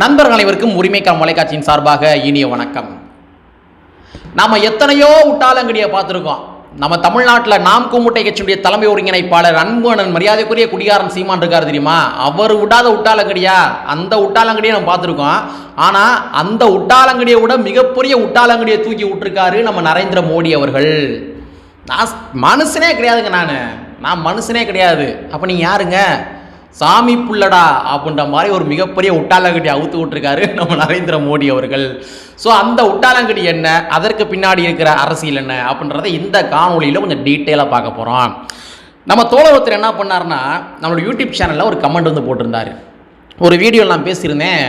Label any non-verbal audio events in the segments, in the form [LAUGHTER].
நண்பர்கள் அனைவருக்கும் உரிமைக்கா மலைக்காட்சியின் சார்பாக இனிய வணக்கம். நாம் எத்தனையோ உட்டாலங்கடியை பார்த்துருக்கோம். நம்ம தமிழ்நாட்டில் நாம் கூமுட்டை கட்சியுடைய தலைமை ஒருங்கிணைப்பாளர் அன்புணன் மரியாதைக்குரிய குடிகாரன் சீமான் இருக்கார் தெரியுமா? அவர் விடாத உட்டாலங்கடியா? அந்த உட்டாலங்கடியை நம்ம பார்த்துருக்கோம். ஆனால் அந்த உட்டாலங்கடியை விட மிகப்பெரிய உட்டாலங்கடியை தூக்கி விட்டுருக்காரு நம்ம நரேந்திர மோடி அவர்கள். நான் மனுஷனே கிடையாதுங்க நான். நான் மனுஷனே கிடையாது. அப்போ நீங்கள் யாருங்க? சாமி புள்ளடா அப்படின்ற மாதிரி ஒரு மிகப்பெரிய உட்டாலங்கடி அவுத்து விட்டுருக்காரு [LAUGHS] நம்ம நரேந்திர மோடி அவர்கள். ஸோ அந்த உட்டாலங்கடி என்ன? அதற்கு பின்னாடி இருக்கிற அரசியல் என்ன? அப்படின்றத இந்த காணொலியில் கொஞ்சம் டீட்டெயிலாக பார்க்க போகிறோம் நம்ம தோழர் ஒருத்தர் என்ன பண்ணாருன்னா நம்மளோட யூடியூப் சேனலில் ஒரு கமெண்ட் வந்து போட்டிருந்தாரு. ஒரு வீடியோவில் நான் பேசியிருந்தேன்.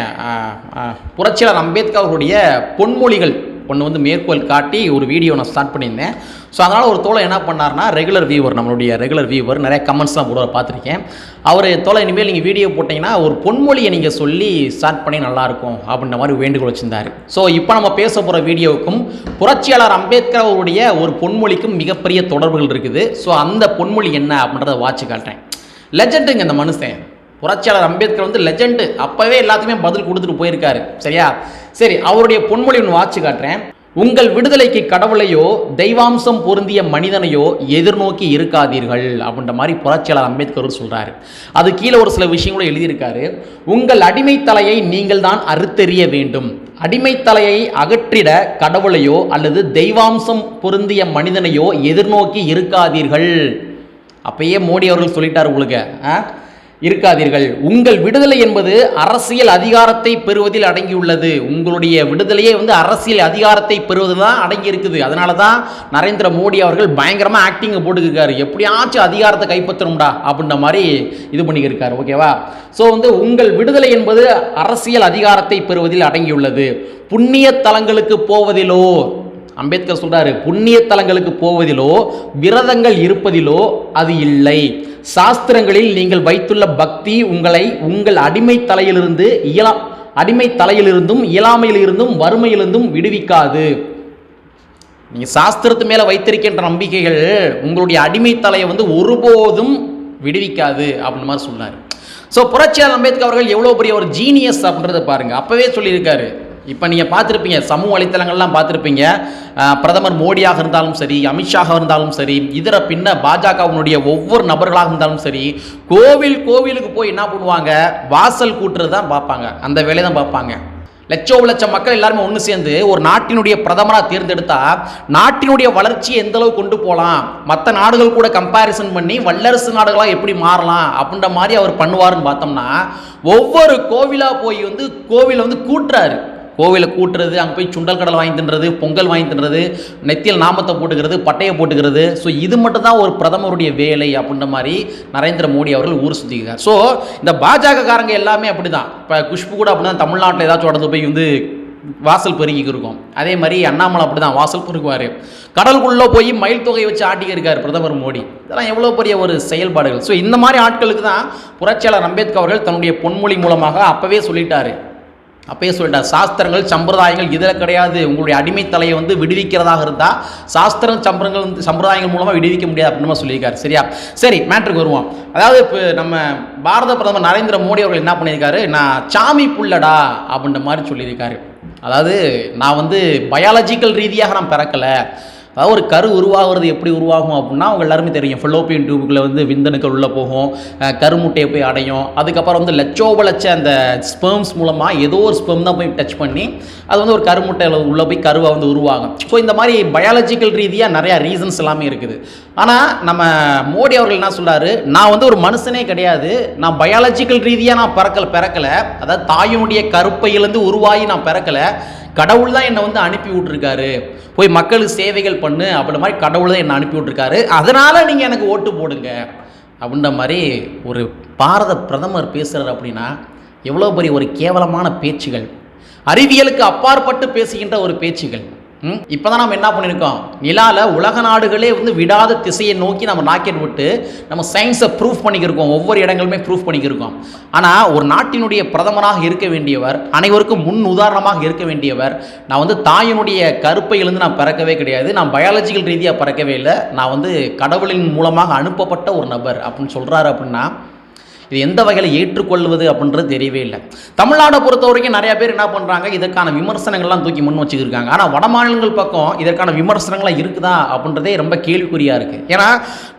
புரட்சியாளர் அம்பேத்கர் அவருடைய பொன்மொழிகள் ஒன்று வந்து மேற்கோள் காட்டி ஒரு வீடியோ நான் ஸ்டார்ட் பண்ணியிருந்தேன். ஸோ அதனால் ஒரு தோலை என்ன பண்ணார்னா ரெகுலர் வியூவர் நம்மளுடைய ரெகுலர் வியூவர் நிறைய கமெண்ட்ஸ்லாம் போடுவார் பார்த்துருக்கேன். அவர் தோலை இனிமேல் நீங்கள் வீடியோ போட்டிங்கன்னா ஒரு பொன்மொழியை நீங்கள் சொல்லி ஸ்டார்ட் பண்ணி நல்லாயிருக்கும் அப்படின்ற மாதிரி வேண்டுகோள் வச்சிருந்தார். ஸோ இப்போ நம்ம பேச போகிற வீடியோவுக்கும் புரட்சியாளர் அம்பேத்கர் அவருடைய ஒரு பொன்மொழிக்கும் மிகப்பெரிய தொடர்புகள் இருக்குது. ஸோ அந்த பொன்மொழி என்ன அப்படின்றத வாட்சி காட்டுறேன். லெஜெண்டுங்க இந்த மனுஷன். புரட்சியாளர் அம்பேத்கர் வந்து லெஜெண்டு அப்போவே எல்லாத்துக்குமே பதில் கொடுத்துட்டு போயிருக்காரு. சரியா? சரி அவருடைய பொன்மொழி ஒன்று வாட்சி காட்டுறேன். உங்கள் விடுதலைக்கு கடவுளையோ தெய்வாம்சம் பொருந்திய மனிதனையோ எதிர்நோக்கி இருக்காதீர்கள் அப்படின்ற மாதிரி புரட்சியாளர் அம்பேத்கர் சொல்கிறார் அது கீழே ஒரு சில விஷயங்களும் எழுதியிருக்காரு. உங்கள் அடிமை தலையை நீங்கள் தான் அறுத்தெறிய வேண்டும். அடிமை தலையை அகற்றிட கடவுளையோ அல்லது தெய்வாம்சம் பொருந்திய மனிதனையோ எதிர்நோக்கி இருக்காதீர்கள். அப்பயே மோடி அவர்கள் சொல்லிட்டார் உங்களுக்கு ஆ? இருக்காதீர்கள். உங்கள் விடுதலை என்பது அரசியல் அதிகாரத்தை பெறுவதில் அடங்கியுள்ளது. உங்களுடைய விடுதலையே வந்து அரசியல் அதிகாரத்தை பெறுவது தான் அடங்கி இருக்குது அதனால தான் நரேந்திர மோடி அவர்கள் பயங்கரமாக ஆக்டிங்கை போட்டுக்கிருக்காரு. எப்படியாச்சும் அதிகாரத்தை கைப்பற்றணும்டா அப்படின்ற மாதிரி இது பண்ணிக்கிருக்காரு. ஓகேவா ஸோ வந்து உங்கள் விடுதலை என்பது அரசியல் அதிகாரத்தை பெறுவதில் அடங்கியுள்ளது. புண்ணிய தலங்களுக்கு போவதிலோ அம்பேத்கர் சொல்றாரு புண்ணிய தலங்களுக்கு போவதிலோ விரதங்கள் இருப்பதிலோ அது இல்லை. சாஸ்திரங்களில் நீங்கள் வைத்துள்ள பக்தி உங்களை உங்கள் அடிமை தலையிலிருந்து இயலா அடிமை தலையிலிருந்தும் இயலாமையிலிருந்தும் வறுமையிலிருந்தும் விடுவிக்காது. நீங்கள் சாஸ்திரத்து மேலே வைத்திருக்கின்ற நம்பிக்கைகள் உங்களுடைய அடிமை தலையை வந்து ஒருபோதும் விடுவிக்காது அப்படின்னு மாதிரி சொன்னார். ஸோ புரட்சியாளர் அம்பேத்கர் அவர்கள் எவ்வளோ பெரிய ஒரு ஜீனியஸ் அப்படின்றத பாருங்க. அப்போவே சொல்லியிருக்காரு இப்போ நீங்கள் பார்த்துருப்பீங்க சமூக வலைத்தளங்கள்லாம் பார்த்துருப்பீங்க. பிரதமர் மோடியாக இருந்தாலும் சரி அமித்ஷாக இருந்தாலும் சரி இதர பின்ன பாஜகவினுடைய ஒவ்வொரு நபர்களாக இருந்தாலும் சரி கோவில் கோவிலுக்கு போய் என்ன பண்ணுவாங்க? வாசல் கூட்டுறது தான் பார்ப்பாங்க. அந்த வேலையை தான் பார்ப்பாங்க. லட்சம் லட்சம் மக்கள் எல்லாருமே ஒன்று சேர்ந்து ஒரு நாட்டினுடைய பிரதமராக தேர்ந்தெடுத்தா நாட்டினுடைய வளர்ச்சியை எந்த அளவு கொண்டு போகலாம் மற்ற நாடுகள் கூட கம்பேரிசன் பண்ணி வல்லரசு நாடுகளாக எப்படி மாறலாம்? அப்படின்ற மாதிரி அவர் பண்ணுவாருன்னு பார்த்தோம்னா ஒவ்வொரு கோவிலாக போய் வந்து கோவிலை வந்து கூட்டுறாரு. கோவிலை கூட்டுறது அங்கே போய் சுண்டல் கடல் வாங்கி தின்றது பொங்கல் வாங்கி தின்றது நெத்தியில் நாமத்தை போட்டுக்கிறது பட்டையை போட்டுக்கிறது. ஸோ இது மட்டும் தான் ஒரு பிரதமருடைய வேலை அப்படின்ற மாதிரி நரேந்திர மோடி அவர்கள் ஊர் சுற்றிக்கிறார் ஸோ இந்த பாஜக காரங்க எல்லாமே அப்படி தான் இப்போ குஷ்பு கூட அப்படிதான். தமிழ்நாட்டில் ஏதாச்சும் உடந்து போய் வந்து வாசல் பெருகிக்கு இருக்கும். அதே மாதிரி அண்ணாமலை அப்படி தான் வாசல் பெருக்குவார். கடலுக்குள்ளே போய் மயில் தொகையை வச்சு ஆட்டிக்க இருக்கார் பிரதமர் மோடி. இதெல்லாம் எவ்வளோ பெரிய ஒரு செயல்பாடுகள். ஸோ இந்த மாதிரி ஆட்களுக்கு தான் புரட்சியாளர் அம்பேத்கர் அவர்கள் தன்னுடைய பொன்மொழி மூலமாக அப்போவே சொல்லிட்டாரு. அப்பயே சொல்லிட்டார் சாஸ்திரங்கள் சம்பிரதாயங்கள் இதில் கிடையாது. உங்களுடைய அடிமை தலையை வந்து விடுவிக்கிறதாக இருந்தால் சாஸ்திரம் சம்பிரங்கள் வந்து சம்பிரதாயங்கள் மூலமாக விடுவிக்க முடியாது அப்படின்னு சொல்லியிருக்காரு. சரியா? சரி மேட்ருக்கு வருவோம். அதாவது இப்போ நம்ம பாரத பிரதமர் நரேந்திர மோடி அவர்கள் என்ன பண்ணியிருக்காரு? நான் சாமி புள்ளடா அப்படின்ற மாதிரி சொல்லியிருக்காரு. அதாவது நான் வந்து பயாலஜிக்கல் ரீதியாக நான் பிறக்கலை. அதாவது ஒரு கரு உருவாகிறது எப்படி உருவாகும் அப்படின்னா அவங்க எல்லாருமே தெரியும். ஃபிலோப்பியன் டியூபுக்குள்ளே வந்து விந்தணுக்கள் உள்ளே போகும். கருமுட்டையை போய் அடையும். அதுக்கப்புறம் வந்து லட்சோப லட்ச அந்த ஸ்பெர்ம்ஸ் மூலமாக ஏதோ ஒரு ஸ்பெர்ம் தான் போய் டச் பண்ணி அது வந்து ஒரு கருமுட்டையில் உள்ளே போய் கருவை வந்து உருவாகும். ஸோ இந்த மாதிரி பயாலஜிக்கல் ரீதியாக நிறையா ரீசன்ஸ் எல்லாமே இருக்குது. ஆனால் நம்ம மோடி அவர்கள் என்ன சொல்கிறாரு நான் வந்து ஒரு மனுஷனே கிடையாது. நான் பயாலஜிக்கல் ரீதியாக நான் பிறக்கல பிறக்கலை. அதாவது தாயினுடைய கருப்பையிலேருந்து உருவாகி நான் பிறக்கலை. கடவுள் தான் என்னை வந்து அனுப்பி விட்ருக்காரு போய் மக்களுக்கு சேவைகள் பண்ணு அப்படின்ற மாதிரி கடவுள் தான் என்னை அனுப்பி விட்ருக்காரு அதனால் நீங்கள் எனக்கு ஓட்டு போடுங்க. அப்படின்ற மாதிரி ஒரு பாரத பிரதமர் பேசுகிறார் அப்படின்னா எவ்வளோ பெரிய ஒரு கேவலமான பேச்சுகள். அறிவியலுக்கு அப்பாற்பட்டு பேசுகின்ற ஒரு பேச்சுகள். இப்போ தான் நம்ம என்ன பண்ணியிருக்கோம் நிலாவில் உலக நாடுகளே வந்து விடாத திசையை நோக்கி நம்ம ராக்கெட் விட்டு நம்ம சயின்ஸை ப்ரூஃப் பண்ணிக்கிருக்கோம். ஒவ்வொரு இடங்களுமே ப்ரூஃப் பண்ணிக்கிருக்கோம். ஆனால் ஒரு நாட்டினுடைய பிரதமராக இருக்க வேண்டியவர் அனைவருக்கும் முன் உதாரணமாக இருக்க வேண்டியவர் நான் வந்து தாயினுடைய கருப்பையிலிருந்து நான் பிறக்கவே கிடையாது. நான் பயாலஜிக்கல் ரீதியாக பிறக்கவே இல்லை. நான் வந்து கடவுளின் மூலமாக அனுப்பப்பட்ட ஒரு நபர் அப்படின்னு சொல்கிறாரு அப்படின்னா இது எந்த வகையில் ஏற்றுக்கொள்வது அப்படின்றது தெரியவே இல்லை. தமிழ்நாடை பொறுத்த வரைக்கும் நிறைய பேர் என்ன பண்ணுறாங்க இதற்கான விமர்சனங்கள்லாம் தூக்கி முன் வச்சுக்கிருக்காங்க. ஆனால் வட மாநிலங்கள் பக்கம் இதற்கான விமர்சனங்கள்லாம் இருக்குதா அப்படின்றதே ரொம்ப கேள்விக்குறியாக இருக்குது ஏன்னா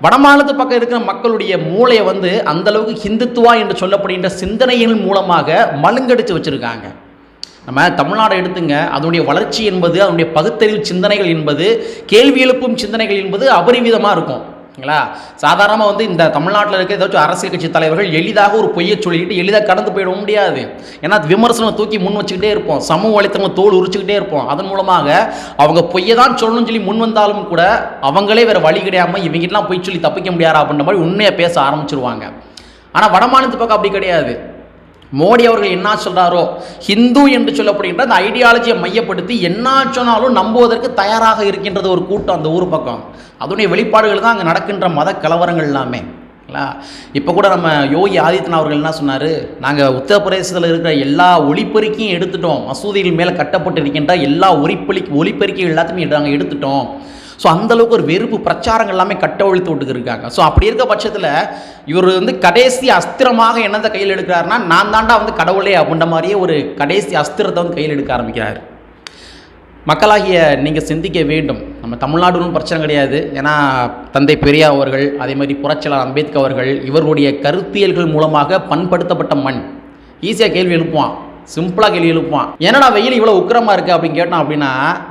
வட மாநிலத்து பக்கம் இருக்கிற மக்களுடைய மூளையை வந்து அந்தளவுக்கு ஹிந்துத்துவா என்று சொல்லப்படுகின்ற சிந்தனைகள் மூலமாக மலுங்கடித்து வச்சுருக்காங்க. நம்ம தமிழ்நாடை எடுத்துங்க. அதனுடைய வளர்ச்சி என்பது அதனுடைய பகுத்தறிவு சிந்தனைகள் என்பது கேள்வி எழுப்பும் சிந்தனைகள் என்பது அபரிவிதமாக இருக்கும். ஓகேங்களா? சாதாரணமாக வந்து இந்த தமிழ்நாட்டில் இருக்க ஏதாச்சும் அரசியல் கட்சி தலைவர்கள் எளிதாக ஒரு பொய்யை சொல்லிக்கிட்டு எளிதாக கடந்து போயிட முடியாது. ஏன்னா விமர்சனம் தூக்கி முன் வச்சுக்கிட்டே இருப்போம். சமூக வலைத்தவங்க தோல் உரிச்சுக்கிட்டே இருப்போம். அதன் மூலமாக அவங்க பொய்யை தான் சொல்லணும்னு சொல்லி முன் வந்தாலும் கூட அவங்களே வேறு வழி கிடையாமல் இவங்கெல்லாம் பொய் சொல்லி தப்பிக்க முடியாதா அப்படின்ற மாதிரி உண்மையை பேச ஆரம்பிச்சிருவாங்க. ஆனால் வடமாநிலத்து பக்கம் அப்படி கிடையாது. மோடி அவர்கள் என்ன சொல்கிறாரோ ஹிந்து என்று சொல்லப்படுகின்ற அந்த ஐடியாலஜியை மையப்படுத்தி என்ன சொன்னாலும் நம்புவதற்கு தயாராக இருக்கின்றது ஒரு கூட்டம் அந்த ஊர் பக்கம். அதனுடைய வெளிப்பாடுகள் தான் அங்கே நடக்கின்ற மத கலவரங்கள் எல்லாமே. இப்போ கூட நம்ம யோகி ஆதித்யநாத் அவர்கள் என்ன சொன்னார்? நாங்கள் உத்தரப்பிரதேசத்தில் இருக்கிற எல்லா ஒளிப்பெருக்கியும் எடுத்துட்டோம். மசூதிகள் மேலே கட்டப்பட்டு இருக்கின்ற எல்லா ஒளிப்பெருக்கி ஒளிப்பெருக்கிகள் எல்லாத்தையுமே நாங்கள் எடுத்துட்டோம். ஸோ அந்தளவுக்கு ஒரு வெறுப்பு பிரச்சாரங்கள் எல்லாமே கட்டவிழ்த்து விட்டுக்கு இருக்காங்க. ஸோ அப்படி இருக்க பட்சத்தில் இவர் வந்து கடைசி அஸ்திரமாக என்னத்தை கையில் எடுக்கிறாருன்னா நான் தாண்டா வந்து கடவுளே அப்படின்ற மாதிரியே ஒரு கடைசி அஸ்திரத்தை வந்து கையில் எடுக்க ஆரம்பிக்கிறார். மக்களாகிய நீங்கள் சிந்திக்க வேண்டும். நம்ம தமிழ்நாடுன்னு பிரச்சனை கிடையாது. ஏன்னா தந்தை பெரியா அவர்கள் அதே மாதிரி புரட்சியாளர் அம்பேத்கர் அவர்கள் இவர்களுடைய கருத்தியல்கள் மூலமாக பண்படுத்தப்பட்ட மண். ஈஸியாக கேள்வி எழுப்புவான். சிம்பிளாக கேள்வி எழுப்பான் என்னடா வெயில் இவ்வளோ உக்கிரமாக இருக்குது அப்படின்னு கேட்டான் அப்படின்னா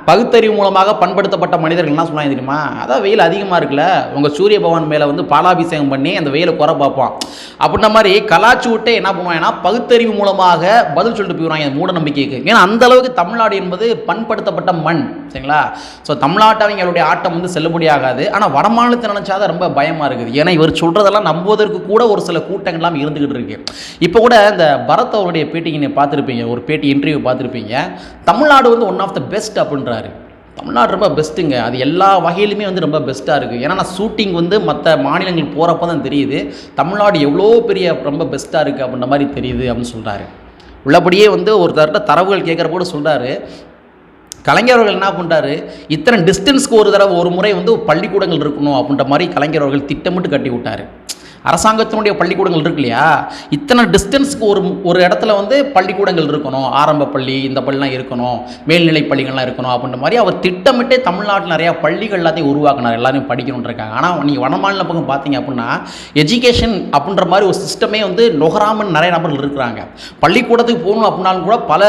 பகுத்தறிவு மூலமாக பண்படுத்தப்பட்ட மனிதர்கள் என்ன சொன்னாங்க தெரியுமா? அதான் வெயில் அதிகமாக இருக்குல்ல. உங்கள் சூரிய பகவான் மேலே வந்து பாலாபிஷேகம் பண்ணி அந்த வெயிலை குறை பார்ப்பான். அப்படின்ற மாதிரி கலாச்சி விட்டே என்ன பண்ணுவாங்கன்னா பகுத்தறிவு மூலமாக பதில் சொல்லிட்டு போயிடுவாங்க மூட நம்பிக்கைக்கு. ஏன்னா அந்த அளவுக்கு தமிழ்நாடு என்பது பண்படுத்தப்பட்ட மண் சரிங்களா? ஸோ தமிழ்நாட்டவங்களுடைய ஆட்டம் வந்து செல்லுபடியாகாது ஆனால் வடமாநிலத்தை நினச்சாதான் ரொம்ப பயமாக இருக்குது. ஏன்னா இவர் சொல்கிறதெல்லாம் நம்புவதற்கு கூட ஒரு சில கூட்டங்கள்லாம் இருந்துக்கிட்டு இருக்கு. இப்போ கூட இந்த பரத் அவருடைய பேட்டிக்கு நீங்கள் பார்த்துருப்பீங்க ஒரு பேட்டி இன்டர்வியூ பார்த்துருப்பீங்க. தமிழ்நாடு வந்து ஒன் ஆஃப் த பெஸ்ட் அப்படின்றாரு. தமிழ்நாடு ரொம்ப பெஸ்ட்டுங்க அது எல்லா வகையிலுமே வந்து ரொம்ப பெஸ்ட்டாக இருக்குது ஏன்னா நான் ஷூட்டிங் வந்து மற்ற மாநிலங்கள் போகிறப்ப தான் தெரியுது. தமிழ்நாடு எவ்வளோ பெரிய ரொம்ப பெஸ்ட்டாக இருக்குது அப்படின்ற மாதிரி தெரியுது அப்படின்னு சொல்கிறாரு உள்ளபடியே வந்து ஒரு தரவுகள் கேட்குறப்ப கூட சொல்கிறாரு கலைஞர் அவர்கள் என்ன பண்ணுறாரு இத்தனை டிஸ்டன்ஸ்க்கு ஒரு தடவை ஒரு முறை வந்து பள்ளிக்கூடங்கள் இருக்கணும் அப்படின்ற மாதிரி கலைஞர் அவர்கள் திட்டமிட்டு கட்டி விட்டார். அரசாங்கத்தினுடைய பள்ளிக்கூடங்கள் இருக்கு இல்லையா? இத்தனை டிஸ்டன்ஸ்க்கு ஒரு ஒரு இடத்துல வந்து பள்ளிக்கூடங்கள் இருக்கணும். ஆரம்ப பள்ளி இந்த பள்ளிலாம் இருக்கணும். மேல்நிலை பள்ளிகள்லாம் இருக்கணும் அப்படின்ற மாதிரி அவர் திட்டமிட்டே தமிழ்நாட்டில் நிறையா பள்ளிகள் எல்லாத்தையும் உருவாக்கினார். எல்லாரும் படிக்கணுன்றிருக்காங்க ஆனால் நீங்கள் வடமாநில பக்கம் பார்த்தீங்க அப்படின்னா எஜுகேஷன் அப்படின்ற மாதிரி ஒரு சிஸ்டமே வந்து நுகராமன் நிறைய நபர்கள் இருக்கிறாங்க. பள்ளிக்கூடத்துக்கு போகணும் அப்படின்னாலும் கூட பல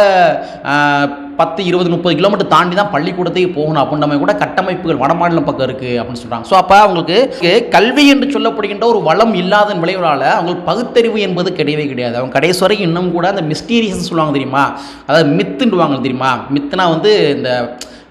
பத்து இருபது முப்பது கிலோமீட்டர் தாண்டி தான் பள்ளிக்கூடத்துக்கு போகணும். அப்படின்ற கூட கட்டமைப்புகள் வடமாநிலம் பக்கம் இருக்குது அப்படின்னு சொல்கிறாங்க ஸோ அப்போ அவங்களுக்கு கல்வி என்று சொல்லப்படுகின்ற ஒரு வளம் இல்லாத விளைவுகளால் அவங்களுக்கு பகுத்தறிவு என்பது கிடையவே கிடையாது. அவங்க கடைசி வரைக்கும் இன்னும் கூட அந்த மிஸ்டீரியஸ் சொல்லுவாங்க தெரியுமா? அதாவது மித்துன்னுவாங்க தெரியுமா? மித்துனா வந்து இந்த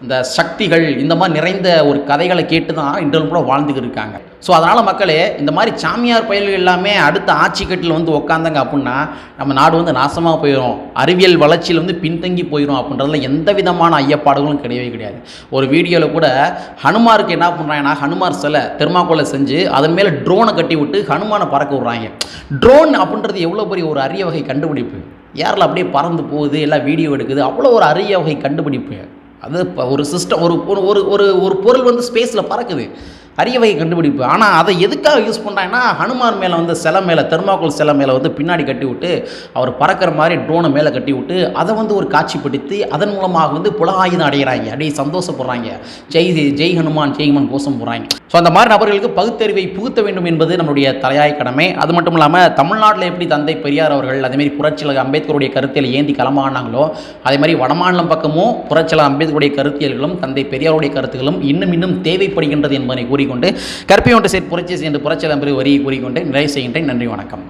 இந்த சக்திகள் இந்த மாதிரி நிறைந்த ஒரு கதைகளை கேட்டு தான் இன்றும் கூட வாழ்ந்துக்கிட்டு இருக்காங்க. ஸோ அதனால் மக்களே இந்த மாதிரி சாமியார் பயல்கள் எல்லாமே அடுத்த ஆட்சி கட்டில் வந்து உட்காந்தாங்க அப்படின்னா நம்ம நாடு வந்து நாசமாக போயிடும் அறிவியல் வளர்ச்சியில் வந்து பின்தங்கி போயிடும் அப்படின்றதுல எந்த விதமான ஐயப்பாடுகளும் கிடையவே கிடையாது. ஒரு வீடியோவில் கூட ஹனுமாருக்கு என்ன பண்ணுறாங்கன்னா ஹனுமார் சிலை தெர்மாக்கோலை செஞ்சு அதன் மேலே ட்ரோனை கட்டி விட்டு ஹனுமானை பறக்க விட்றாங்க. ட்ரோன் அப்படின்றது எவ்வளோ பெரிய ஒரு அரிய வகை கண்டுபிடிப்பு? ஏரில் அப்படியே பறந்து போகுது எல்லாம் வீடியோ எடுக்குது. அவ்வளோ ஒரு அரிய வகை கண்டுபிடிப்பு. அது இப்போ ஒரு சிஸ்டம் ஒரு ஒரு ஒரு ஒரு ஒரு பொருள் வந்து ஸ்பேஸில் பறக்குது. அரிய வகை கண்டுபிடிப்பு. ஆனால் அதை எதுக்காக யூஸ் பண்ணுறாங்கன்னா ஹனுமான் மேலே வந்து சிலை மேலே தெர்மாக்கோல் சிலை மேலே வந்து பின்னாடி கட்டி விட்டு அவர் பறக்கிற மாதிரி ட்ரோனை மேலே கட்டி விட்டு அதை வந்து ஒரு காட்சிப்படுத்தி அதன் மூலமாக வந்து புலகாயுதம் அடைகிறாங்க. அப்படியே சந்தோஷப்படுறாங்க. ஜெய் ஜெய் ஹனுமான் ஜெய் ஹனுமான் கோஷம் போடுறாங்க. ஸோ அந்த மாதிரி நபர்களுக்கு பகுத்தறிவை புகுத்த வேண்டும் என்பது நம்மளுடைய தலையாய கடமை. அது மட்டும் இல்லாமல் தமிழ்நாட்டில் எப்படி தந்தை பெரியார் அவர்கள் அதேமாதிரி புரட்சியில் அம்பேத்கருடைய கருத்தியல் ஏந்தி களமானாங்களோ அதே மாதிரி வடமாநிலம் பக்கமும் புரட்சியில் அம்பேத்கருடைய கருத்தியல்களும் தந்தை பெரியாருடைய கருத்துக்களும் இன்னும் இன்னும் தேவைப்படுகின்றது என்பதை கூறிக்கொண்டு கற்பியொன்று சேர்த்து புரட்சி சேர்ந்து புரட்சியாளர் வரி கூறிக்கொண்டு நிறைவு செய்கின்றேன். நன்றி வணக்கம்.